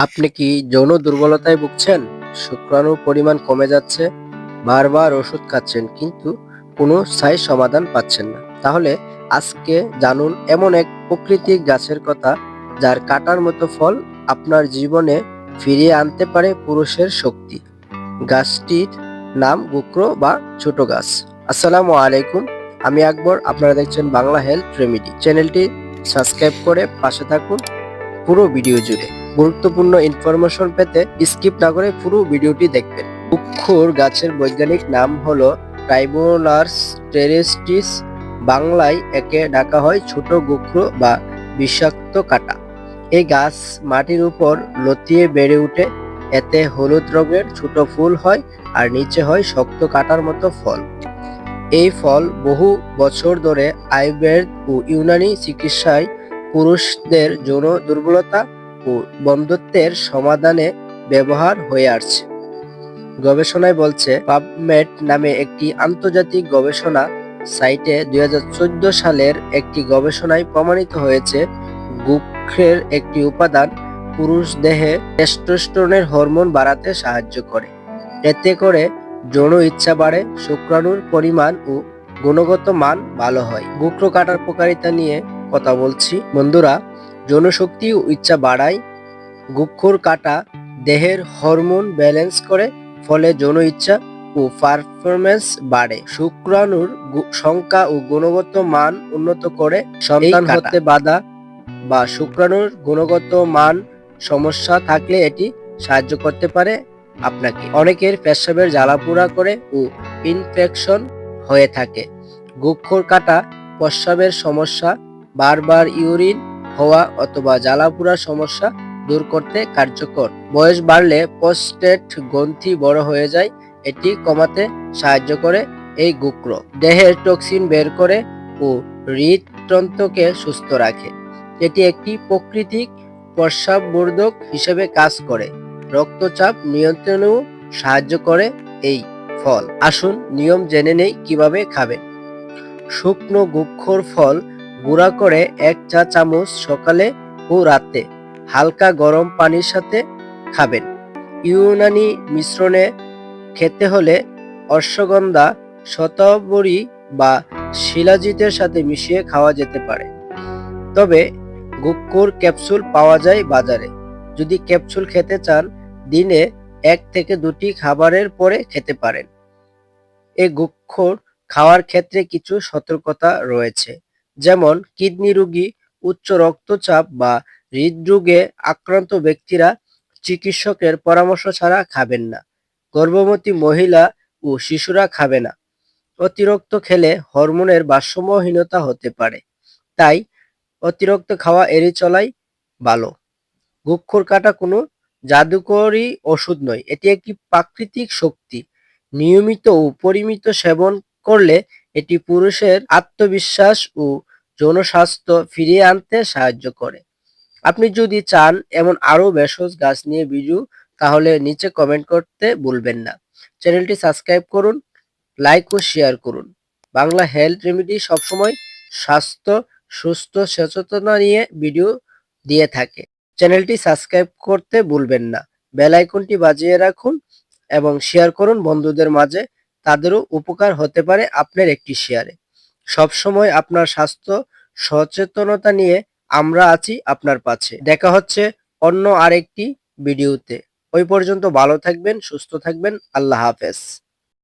আপনি কি যৌন দুর্বলতায় ভুগছেন? শুক্রাণুর পরিমাণ কমে যাচ্ছে। বারবার ওষুধ খাচ্ছেন, কিন্তু কোনো স্থায়ী সমাধান পাচ্ছেন না। তাহলে আজকে জানুন এমন এক প্রাকৃতিক গাছের কথা, যার কাটার মতো ফল আপনার জীবনে ফিরিয়ে আনতে পারে পুরুষের শক্তি। গাছটির নাম গুক্র বা ছোট গাছ। আসসালামু আলাইকুম, আমি আকবর। আপনারা দেখছেন বাংলা হেলথ রেমিডি। চ্যানেলটি সাবস্ক্রাইব করে পাশে থাকুন পুরো ভিডিও জুড়ে। গুরুত্বপূর্ণ ইনফরমেশন পেতে স্কিপ না করে পুরো ভিডিওটি দেখবেন। উক্ষুর গাছের বৈজ্ঞানিক নাম হলো ট্রাইবোলার্স টেরেস্টিস বাংলায় একে ডাকা হয় ছোট গুক্র বা বিষাক্ত কাটা। এই গাছ মাটির উপর লতিয়ে বেড়ে ওঠে এতে হলুদ রঙের ছোট ফুল হয় আর নিচে হয় শক্ত কাটার মতো ফল। এই ফল বহু বছর ধরে আয়ুর্বেদ ও ইউনানি চিকিৎসায় পুরুষদের যৌন দুর্বলতা বন্ধুত্বের সমাধানে ব্যবহার হয়ে আসছে। গবেষণায় বলছে পাবমেড নামে একটি আন্তর্জাতিক গবেষণা সাইটে দুই হাজার চোদ্দ সালের একটি গবেষণায় প্রমাণিত হয়েছে গুক্ষের একটি উপাদান পুরুষ দেহে টেস্টোস্টেরনের হরমোন বাড়াতে সাহায্য করে। এতে করে যৌন ইচ্ছা বাড়ে, শুক্রাণুর পরিমাণ ও গুণগত মান ভালো হয়। গুক্র কাটার উপকারিতা নিয়ে কথা বলছি। বন্ধুরা যৌনশক্তি ও ইচ্ছা বাড়ায়। গুক্ষর কাটা দেহের হরমোন ব্যালেন্স করে ফলে যৌন ইচ্ছা ও পারফরমেন্স বাড়ে। শুক্রাণুর সংখ্যা ও গুণগত মান উন্নত করে সন্তান হতে বাধা বা শুক্রাণুর গুণগত মান সমস্যা থাকলে এটি সাহায্য করতে পারে আপনাকে। অনেকের পেশাবের জ্বালাপোড়া করে ও ইনফেকশন হয়ে থাকে। গুক্ষর কাটা প্রস্রাবের সমস্যা বারবার ইউরিন হওয়া অথবা জ্বালাপোড়া সমস্যা দূর করতে কার্যকর। বয়স বাড়লে প্রস্টেট গ্রন্থি বড় হয়ে যায়, এটি কমাতে সাহায্য করে এই গুক্র। দেহের টক্সিন বের করে ও হৃদতন্ত্রকে সুস্থ রাখে। এটি একটি প্রাকৃতিক প্রস্রাববর্ধক হিসেবে কাজ করে। রক্তচাপ নিয়ন্ত্রণেও সাহায্য করে এই ফল। আসুন নিয়ম জেনে নেই কীভাবে খাবেন। শুকনো গুক্ষর ফল গুঁড়া করে এক চা চামচ সকালে ও রাতে হালকা গরম পানির সাথে খাবেন। ইউনানি মিশ্রণে খেতে হলে অশ্বগন্ধা, শতবরী বা শিলাজিতের সাথে মিশিয়ে খাওয়া যেতে পারে। তবে গুক্কুর ক্যাপসুল পাওয়া যায় বাজারে। যদি ক্যাপসুল খেতে চান, দিনে এক থেকে দুটি খাবারের পরে খেতে পারেন। এ গুক্ষর খাওয়ার ক্ষেত্রে কিছু সতর্কতা রয়েছে। যেমন কিডনি রোগী, উচ্চ রক্তচাপ বা হৃদরোগে আক্রান্ত ব্যক্তিরা চিকিৎসকের পরামর্শ ছাড়া খাবেন না। গর্ভবতী মহিলা ও শিশুরা খাবে না। অতিরিক্ত খেলে হরমোনের ভারসাম্যহীনতা হতে পারে। তাই অতিরিক্ত খাওয়া এড়িয়ে চলাই ভালো। গুক্ষর কাটা কোনো জাদুকরী ওষুধ নয়, এটি একটি প্রাকৃতিক শক্তি। নিয়মিত ও পরিমিত সেবন করলে এটি পুরুষের আত্মবিশ্বাস ও যৌন স্বাস্থ্য ফিরিয়ে আনতে সাহায্য করে। আপনি যদি চান এমন আরও ভেষজ গাছ নিয়ে ভিডিও, তাহলে নিচে কমেন্ট করতে ভুলবেন না। চ্যানেলটি সাবস্ক্রাইব করুন লাইক ও শেয়ার করুন। বাংলা হেলথ রেমেডি সবসময় স্বাস্থ্য, সুস্থ, সচেতনতা নিয়ে ভিডিও দিয়ে থাকে। চ্যানেলটি সাবস্ক্রাইব করতে ভুলবেন না। বেল আইকনটি বাজিয়ে রাখুন এবং শেয়ার করুন বন্ধুদের মাঝে। তাদেরও উপকার হতে পারে আপনার একটি শেয়ারে সবসময় আপনার স্বাস্থ্য সচেতনতা নিয়ে আমরা আছি আপনার পাশে। দেখা হচ্ছে অন্য আরেকটি ভিডিওতে। ওই পর্যন্ত ভালো থাকবেন, সুস্থ থাকবেন। আল্লাহ হাফেজ।